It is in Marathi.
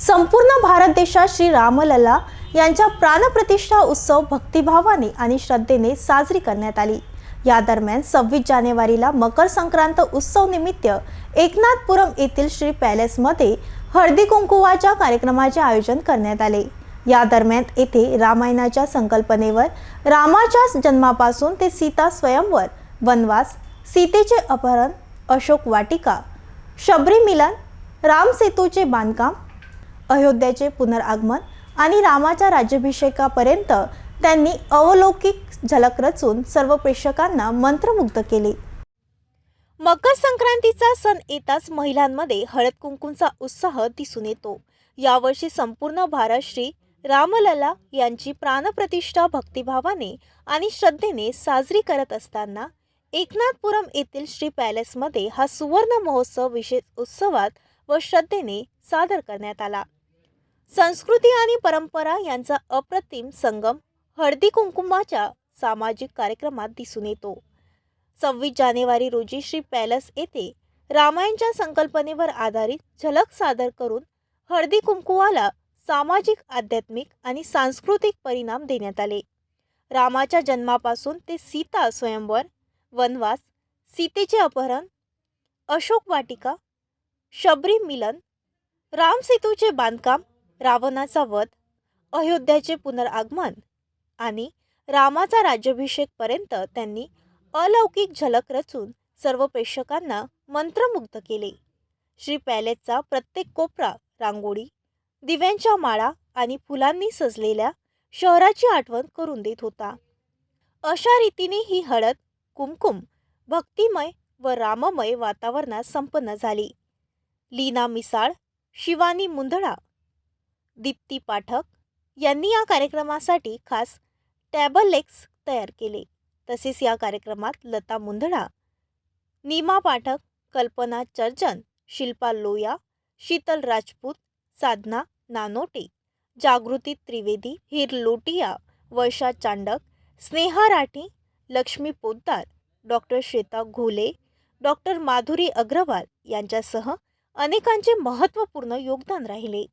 संपूर्ण भारत देशात श्री रामलला यांच्या प्राणप्रतिष्ठा उत्सव भक्तिभावाने आणि श्रद्धेने साजरी करण्यात आली. या दरम्यान सव्वीस जानेवारीला मकर संक्रांत उत्सव निमित्त एकनाथपुरम येथील श्री पॅलेसमध्ये हळदी कुंकुवाच्या कार्यक्रमाचे आयोजन करण्यात आले. या दरम्यान येथे रामायणाच्या संकल्पनेवर रामाच्या जन्मापासून ते सीता स्वयंवर वनवास सीतेचे अपहरण अशोक वाटिका शबरी मिलन रामसेतूचे बांधकाम अयोध्याचे पुनरागमन आणि रामाच्या राज्याभिषेकापर्यंत त्यांनी अवलौकिक झलक रचून सर्व प्रेक्षकांना मंत्रमुग्ध केले. मकर संक्रांतीचा सण येताच महिलांमध्ये हळद कुंकूंचा उत्साह दिसून येतो. यावर्षी संपूर्ण भारत श्री रामलला यांची प्राणप्रतिष्ठा भक्तिभावाने आणि श्रद्धेने साजरी करत असताना एकनाथपुरम येथील श्री पॅलेसमध्ये हा सुवर्ण महोत्सव विशेष उत्सवात व श्रद्धेने सादर करण्यात आला. संस्कृती आणि परंपरा यांचा अप्रतिम संगम हळदी कुंकुमाच्या सामाजिक कार्यक्रमात दिसून येतो. सव्वीस जानेवारी रोजी श्री पॅलेस येथे रामायणच्या संकल्पनेवर आधारित झलक सादर करून हळदी कुंकुवाला सामाजिक आध्यात्मिक आणि सांस्कृतिक परिणाम देण्यात आले. रामाच्या जन्मापासून ते सीता स्वयंवर वनवास सीतेचे अपहरण अशोक वाटिका शबरी मिलन रामसेतूचे बांधकाम रावणाचा वध अयोध्याचे पुनरागमन आणि रामाचा राज्याभिषेकपर्यंत त्यांनी अलौकिक झलक रचून सर्व प्रेक्षकांना मंत्रमुग्ध केले. श्री पॅलेसचा प्रत्येक कोपरा रांगोळी दिव्यांच्या माळा आणि फुलांनी सजलेल्या शहराची आठवण करून देत होता. अशा रीतीने ही हळद कुमकुम भक्तिमय व राममय वातावरणात संपन्न झाली. लीना मिसाळ शिवानी मुंधळा दीप्ती पाठक यांनी या कार्यक्रमासाठी खास टॅबलेक्स तयार केले. तसेच या कार्यक्रमात लता मुंधळा नीमा पाठक कल्पना चर्जन शिल्पा लोया शीतल राजपूत साधना नानोटे जागृती त्रिवेदी हिर लोटिया वर्षा चांडक स्नेहा राठी लक्ष्मी पोद्दार डॉक्टर श्वेता घोले डॉक्टर माधुरी अग्रवाल यांच्यासह अनेकांचे महत्त्वपूर्ण योगदान राहिले.